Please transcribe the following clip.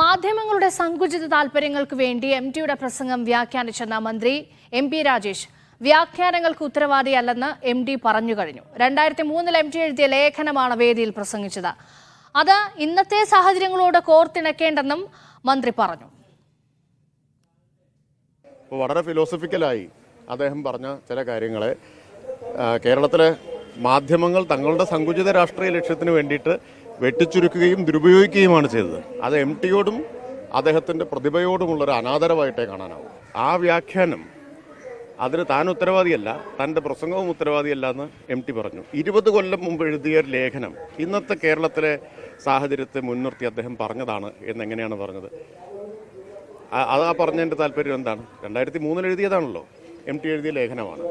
മാധ്യമങ്ങളുടെ സങ്കുചിത താൽപര്യങ്ങൾക്ക് വേണ്ടി എം ടിയുടെ പ്രസംഗം വ്യാഖ്യാനിച്ചെന്ന മന്ത്രി എം പി രാജേഷ് വ്യാഖ്യാനങ്ങൾക്ക് ഉത്തരവാദിയല്ലെന്ന് എം ഡി പറഞ്ഞു കഴിഞ്ഞു. രണ്ടായിരത്തി മൂന്നിൽ എം ടി എഴുതിയ ലേഖനമാണ് വേദിയിൽ പ്രസംഗിച്ചത്. അത് ഇന്നത്തെ സാഹചര്യങ്ങളോട് കോർത്തിണക്കേണ്ടെന്നും മന്ത്രി പറഞ്ഞു. വളരെ ഫിലോസഫിക്കലായി അദ്ദേഹം പറഞ്ഞ ചില കാര്യങ്ങളെ കേരളത്തിലെ മാധ്യമങ്ങൾ തങ്ങളുടെ സങ്കുചിത രാഷ്ട്രീയ ലക്ഷ്യത്തിന് വേണ്ടിയിട്ട് വെട്ടിച്ചുരുക്കുകയും ദുരുപയോഗിക്കുകയുമാണ് ചെയ്തത്. അത് എം ടിയോടും അദ്ദേഹത്തിന്റെ പ്രതിഭയോടുമുള്ളൊരു അനാദരവായിട്ടേ കാണാനാവും. ആ വ്യാഖ്യാനം അതിന് താൻ ഉത്തരവാദിയല്ല തന്റെ പ്രസംഗവും ഉത്തരവാദിയല്ല എന്ന് എം ടി പറഞ്ഞു. ഇരുപത് കൊല്ലം മുമ്പ് എഴുതിയ ഒരു ലേഖനം ഇന്നത്തെ കേരളത്തിലെ സാഹചര്യത്തെ മുൻനിർത്തി അദ്ദേഹം പറഞ്ഞതാണ് എന്നെങ്ങനെയാണ് പറഞ്ഞത്? അത് ആ പറഞ്ഞതിന്റെ താല്പര്യം എന്താണ്? രണ്ടായിരത്തി മൂന്നിൽ എഴുതിയതാണല്ലോ. എം ടി എഴുതിയ ലേഖനമാണ്.